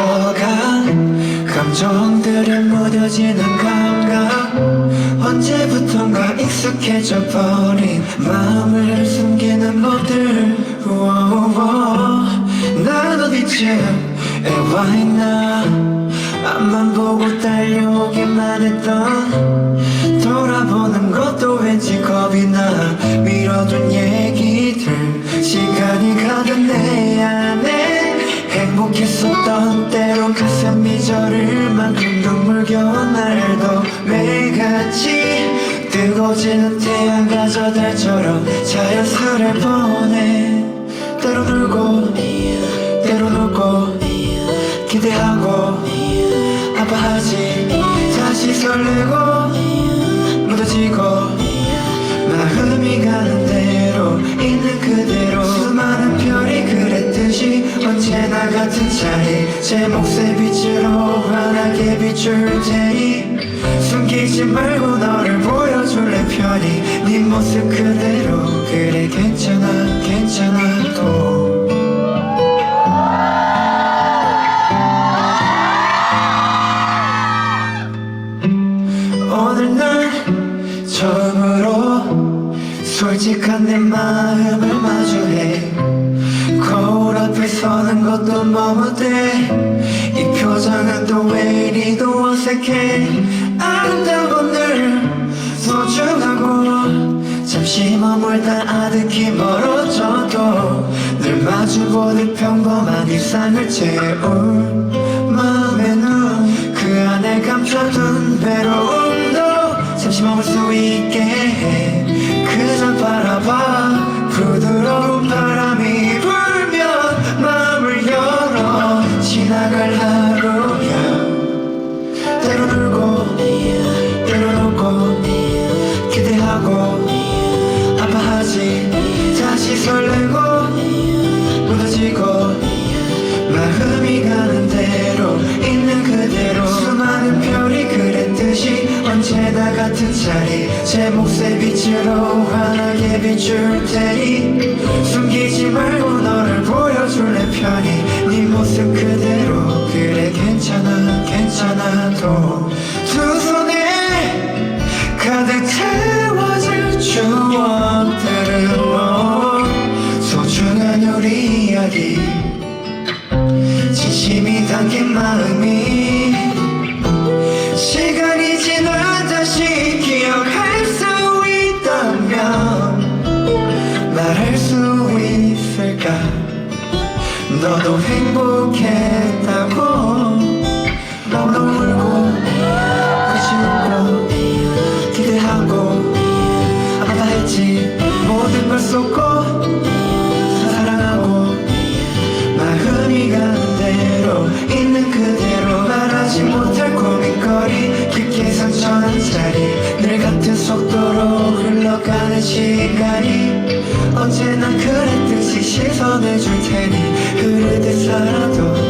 걸어간 감정들은 무뎌지는 감각. 언제부턴가 익숙해져 버린 마음을 숨기는 것들. 난 어디쯤 애와 있나. 앞만 보고 달려오기만 했던. 돌아보는 것도 왠지 겁이 나. 밀어둔 얘기. 행복했었던 때로 가슴이 저릴 만큼 눈물겨운 날도 매일같이 뜨거워지는 태양과 저 달처럼 자연스레 보내. 때로 놀고 때로 놀고 기대하고 아파하지. 다시 설레고 무뎌지고 마음이 가는 대로 있는 그대로 수많은 별이 그랬듯이 언제나 같은 자리 제 몫의 빛으로 환하게 비출 테니 숨기지 말고 너를 보여줄래 편히? 네 모습 그대로. 그래 괜찮아 괜찮아 또. 오늘 난 처음으로 솔직한 내 마음을 마주해 앞에 서는 것도 머뭇대 이 표정은 또 왜 이리도 어색해. 아름다운 늘 소중하고 잠시 머물다 아득히 멀어져도 늘 마주보듯 평범한 일상을 채울 마음의 눈그 안에 감춰둔 외로움도 잠시 머물 수 하고 아파하지. 다시 설레고 무너지고 마음이 가는 대로 있는 그대로. 수많은 별이 그랬듯이 언제나 같은 자리. 제 몫의 빛으로 환하게 비출 테니 숨기지 말고 마음이 시간이 지나 다시 기억할 수 있다면 말할 수 있을까? 너도 행복했다고 너도 울고 웃고 기대하고 아파했지. 모든 걸 쏟고 시간이 언제나 그랬듯이 시선을 줄 테니 흐르듯 살아도